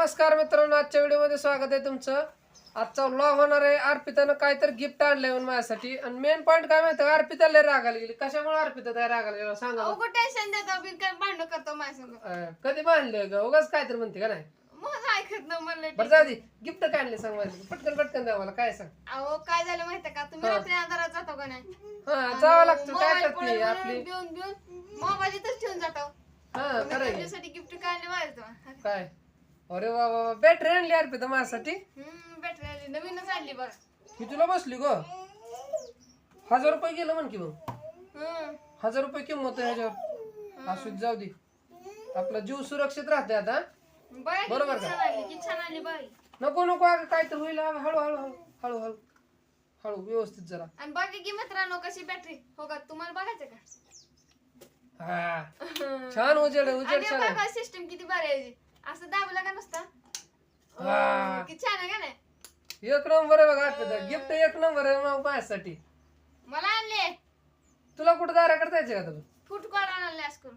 नमस्कार मित्रांनो आजच्या व्हिडिओमध्ये स्वागत आहे तुमचं. आजचा व्लॉग होणार आहे. अर्पितानं काहीतरी गिफ्ट आणलंय म्हणून माझ्यासाठी. आणि मेन पॉईंट काय माहिती अर्पिता लय रागाला गेली. कशामुळे अर्पिता त्या रागाला गेला? सांगा. टेन्शन देतो बिन काय भांडण करतो माझ्या अं, कधी बांधलंय ग? उगाच काहीतरी म्हणते का नाही? मग ऐकत ना बरं जा गिफ्ट काय आणले सांग मला. पटकन पटकन द्या मला. काय सांग? अहो काय झालं माहितीये का? तुम्ही हा. रात्री अंधारात जातो का नाही? हा जावं लागतं. काय करते पडेल आपली? मोबाईल इथंच ठेवून जातो. हा खरं आहे. तुमच्यासाठी गिफ्ट काढले मारतो काय? अरे वा वा वा. बॅटरी आणली अर्पिता माझ्यासाठी. हम्म बॅटरी आली नवीनच आणली बरं. मी तुला बसली ग? हजार रुपये गेलं म्हण की मग. हम्म. हजार रुपये किंमत आहे ह्याच्यावर. असू दे, जाऊ दे. आपला जीव सुरक्षित राहते आता. बघा किती बरोबर का? छान आली किती छान आली बाई. नको नको अगं काय तर होईल. अगं, हळू हळू हळू व्यवस्थित जरा. आणि बघा की मित्रांनो कशी बॅटरी हो का तुम्हाला बघायचं का? हा. छान उजेड आहे, उजेड आणि छान आहे. बघा सिस्टम किती भारी आहे. याची. असं दाबलं का नुसतं? किती छान आहे का नाही? एक नंबर आहे बघा अर्पिता गिफ्ट एक नंबर आहे मग माझ्यासाठी. मला आणले. तुला कुठं दाराकडे जायचं का तुम्ही फूट कॉल आणले आज करून.